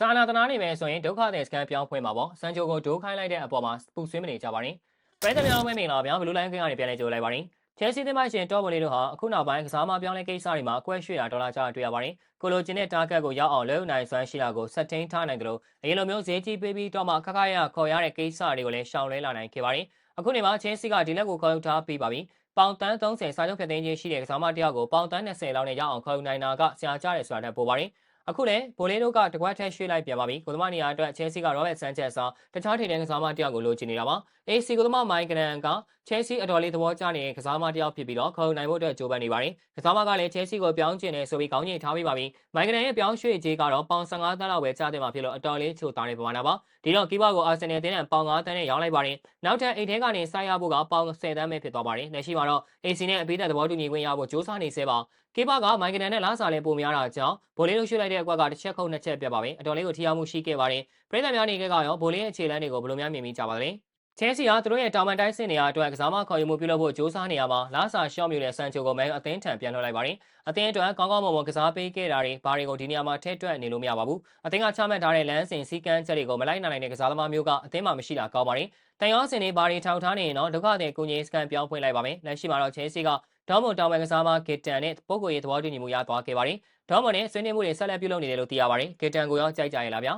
စာနာတနာနေမယ်ဆိုရင်ဒုက္ခတဲ့စကန်ပြောင်းဖွင့်မှာပေါ့စံချိုကိုဒိုးခိုင်းလိုက်တဲ့အပေါ်မှာပူဆွေးမနေကြပါနဲ့ပရိသတ်များမင်္ဂလာပါဗျာဘလူးလိုင်းကင်းကနေပြန်လဲကြိုလိုက်ပါရင်ချယ်ဆီသင်းပိုင်ရှင်တော်ဘိုလီတို့ဟာအခုနောက်ပိုင်းကစားမပြောင်းလဲကိစ္စတွေမှာအကွက်ရွှေ့တာဒေါ်လာကျတွေ့ရပါတယ်ကိုလိုချင်တဲ့ target ကိုရောက်အောင်လဲနိုင်စွမ်းရှိတာကိုစက်ထိန်ထားနိုင်တယ်လို့အရင်လိုမျိုးဈေးကြီးပေးပြီးတော့မှခက်ခါရခေါ်ရတဲ့ကိစ္စတွေကိုလည်းရှောင်လဲလာနိုင်ခဲ့ပါတယ်အခုနေမှာချယ်ဆီကဒီလက်ကိုခေါ်ယူထားပြီးပါပြီပေါင်တန်း30စာချုပ်ဖြတ်သိမ်းခြင်းရှိတဲ့ကစားမတစ်ယောက်ကိုပေါင်တန်း20လောက်နဲ့ရအောင်ခေါ်ယူနိုင်တာကဆရာကြားတယ်ဆိုတာတက်ပိုပါတယ် အခုလည်းဘိုလေးတို့ကတကွက်ထက်ရွှေ့လိုက်ပြန်ပါပြီကိုသမားနေရာအတွက်ချဲဆီကရောဘတ်ဆန်ချက်ဆောင်တခြားထိပ်တန်းကစားမတစ်ယောက်ကိုလိုချင်နေတာပါ AC ကိုသမားမိုင်းကနန်ကချဲဆီအတော်လေးသဘောကျနေတဲ့ကစားမတစ်ယောက်ဖြစ်ပြီးတော့ခေါ်နိုင်ဖို့အတွက်ကြိုးပမ်းနေပါတယ်ကစားမကလည်းချဲဆီကိုပြောင်းကျင်နေဆိုပြီးခေါင်းညိတ်ထားပြီးပါပြီမိုင်းကနန်ရဲ့ပြောင်းရွှေ့ကြေးကတော့ပေါင်15သန်းလောက်ပဲကျတဲ့မှာဖြစ်လို့အတော်လေးချိုသားနေပမာဏပါဒီတော့ကီပါကိုအာဆင်နယ်တင်းနဲ့ပေါင်9တန်းနဲ့ရောင်းလိုက်ပါတယ်နောက်ထပ်အိတ်ထဲကနေဆိုက်ရဖို့ကပေါင်10တန်းပဲဖြစ်သွားပါတယ်လက်ရှိမှာတော့ AC နဲ့အပိသက်သဘောတူညီခွင့်ရဖို့စ조사နေသေးပါ ကေပါကမိုင်ကနန်နဲ့လာစာလဲပုံများတာကြောင့်ဗိုလ်လေးတို့ရွှေ့လိုက်တဲ့အကွက်ကတစ်ချက်ခုတ်နှစ်ချက်ပြတ်ပါပဲအတော်လေးကိုထိရောက်မှုရှိခဲ့ပါတယ်ပြည်သက်များနေခဲ့ကရောဗိုလ်လေးရဲ့ခြေလမ်းတွေကိုဘယ်လိုများမြင်မိကြပါသလဲချဲစီကသူတို့ရဲ့တာမန်တိုင်းစင်နေရာအတွက်ကစားမခေါ်ယူမှုပြုလုပ်ဖို့စ조사နေရမှာလာစာရှော့မြူတဲ့ဆန်ချိုကိုမဲအသင်းထံပြန်လွှတ်လိုက်ပါတယ်အသင်းအတွက်ကောင်းကောင်းမွန်မွန်ကစားပေးခဲ့တာတွေဘာတွေကိုဒီနေရာမှာထည့်တွက်နေလို့မရပါဘူးအသင်းကချမှတ်ထားတဲ့လမ်းစဉ်စည်းကမ်းချက်တွေကိုမလိုက်နိုင်တဲ့ကစားသမားမျိုးကအသင်းမှာမရှိတာကောင်းပါတယ်တန်ရောစင်တွေဘာတွေထောက်ထားနေရင်တော့ဒုက္ခတဲ့ကိုကြီးစကန်ပြောင်းဖွင့်လိုက်ပါမယ်လက်ရှိမှာတော့ချဲစီက ဒေါမွန်တောင်ဝင်ကစားမဂစ်တန်နဲ့ပုဂ္ဂိုလ်ရေးသဘောတူညီမှုရသွားခဲ့ပါတယ်ဒေါမွန်နဲ့ဆွေးနွေးမှုတွေဆက်လက်ပြုလုပ်နေတယ်လို့သိရပါတယ်ဂစ်တန်ကိုရောကြိုက်ကြရလားဗျာ